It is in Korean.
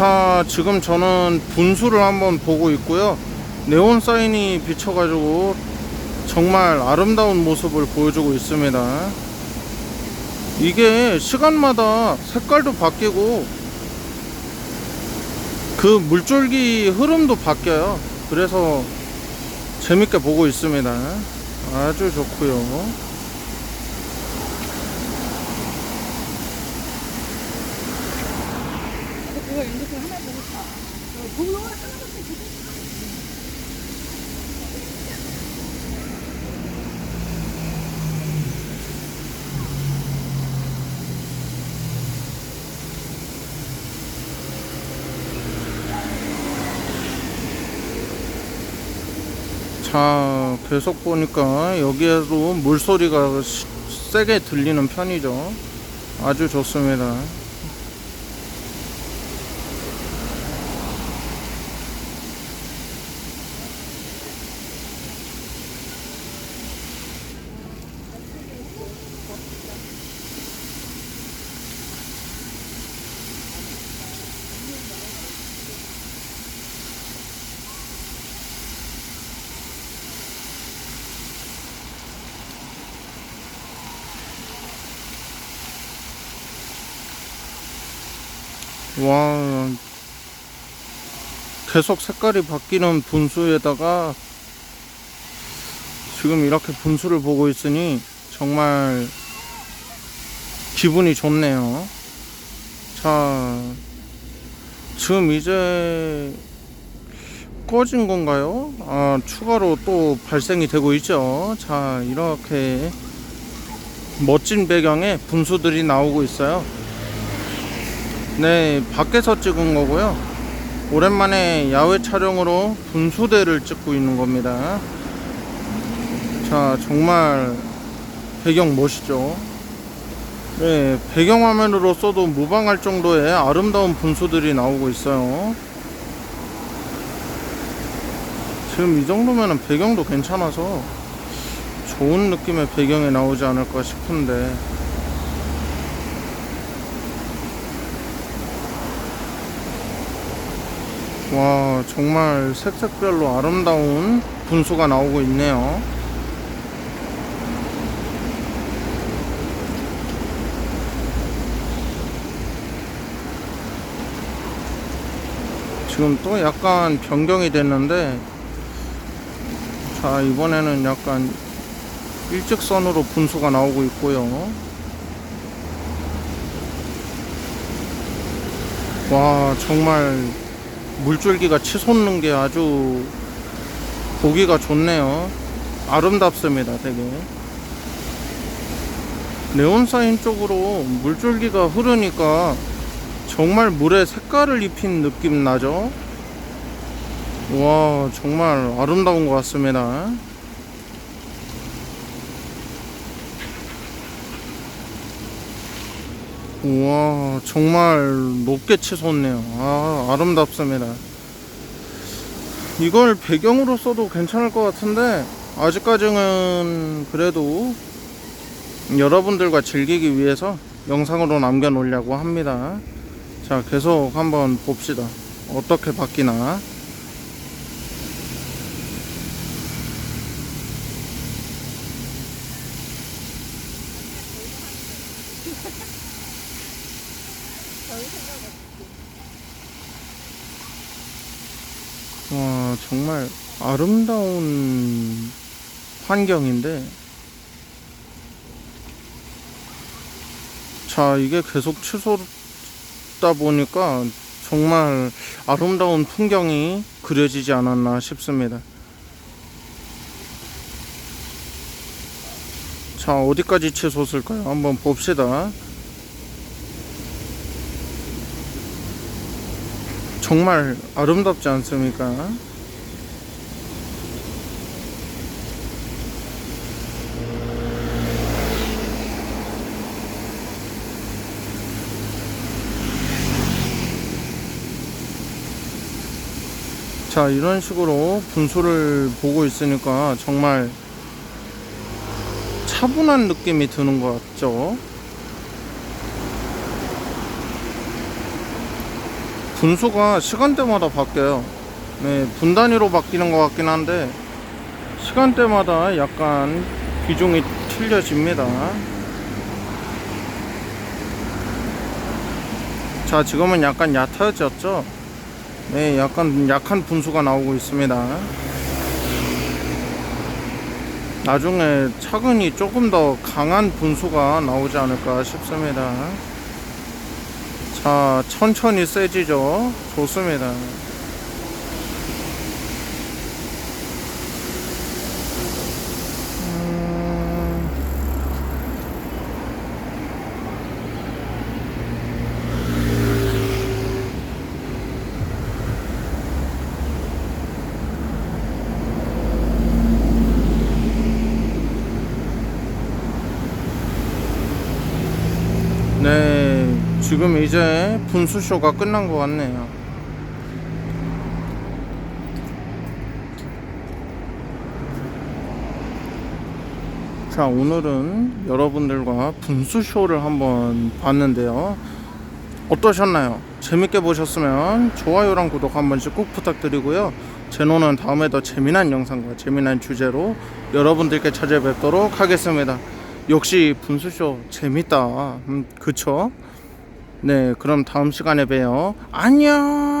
자, 지금 저는 분수를 한번 보고 있고요. 네온 사인이 비쳐가지고 정말 아름다운 모습을 보여주고 있습니다. 이게 시간마다 색깔도 바뀌고 그 물줄기 흐름도 바뀌어요. 그래서 재밌게 보고 있습니다. 아주 좋고요. 그거 연극을 하나 보고 싶어. 공룡을 하나밖에 보고 자, 계속 보니까 여기에도 물소리가 시- 세게 들리는 편이죠. 아주 좋습니다. 와, 계속 색깔이 바뀌는 분수에다가 지금 이렇게 분수를 보고 있으니 정말 기분이 좋네요. 자, 지금 이제 꺼진 건가요? 아, 추가로 또 발생이 되고 있죠. 자, 이렇게 멋진 배경에 분수들이 나오고 있어요. 네, 밖에서 찍은 거고요. 오랜만에 야외 촬영으로 분수대를 찍고 있는 겁니다. 자, 정말 배경 멋있죠? 네, 배경화면으로 써도 무방할 정도의 아름다운 분수들이 나오고 있어요. 지금 이 정도면 배경도 괜찮아서 좋은 느낌의 배경이 나오지 않을까 싶은데 와 정말 색색별로 아름다운 분수가 나오고 있네요. 지금 또 약간 변경이 됐는데 자 이번에는 약간 일직선으로 분수가 나오고 있고요. 와 정말 물줄기가 치솟는 게 아주 보기가 좋네요. 아름답습니다, 되게. 네온사인 쪽으로 물줄기가 흐르니까 정말 물에 색깔을 입힌 느낌 나죠? 와, 정말 아름다운 것 같습니다. 우와 정말 높게 치솟네요. 아 아름답습니다. 이걸 배경으로 써도 괜찮을 것 같은데 아직까지는 그래도 여러분들과 즐기기 위해서 영상으로 남겨 놓으려고 합니다. 자 계속 한번 봅시다. 어떻게 바뀌나 와 정말 아름다운 환경인데. 자 이게 계속 치솟다 보니까 정말 아름다운 풍경이 그려지지 않았나 싶습니다. 자 어디까지 치솟을까요? 한번 봅시다 정말 아름답지 않습니까? 자, 이런 식으로 분수를 보고 있으니까 정말 차분한 느낌이 드는 것 같죠? 분수가 시간대마다 바뀌어요. 네, 분 단위로 바뀌는 것 같긴 한데 시간대마다 약간 비중이 틀려집니다. 자, 지금은 약간 얕아졌죠? 네, 약간 약한 분수가 나오고 있습니다. 나중에 차근히 조금 더 강한 분수가 나오지 않을까 싶습니다. 자, 천천히 세지죠? 좋습니다. 음, 네, 지금 이제 분수쇼가 끝난 것 같네요. 자, 오늘은 여러분들과 분수쇼를 한번 봤는데요. 어떠셨나요? 재밌게 보셨으면 좋아요랑 구독 한 번씩 꼭 부탁드리고요. 제노는 다음에 더 재미난 영상과 재미난 주제로 여러분들께 찾아뵙도록 하겠습니다. 역시 분수쇼 재밌다. 음, 그쵸? 네, 그럼 다음 시간에 봬요. 안녕!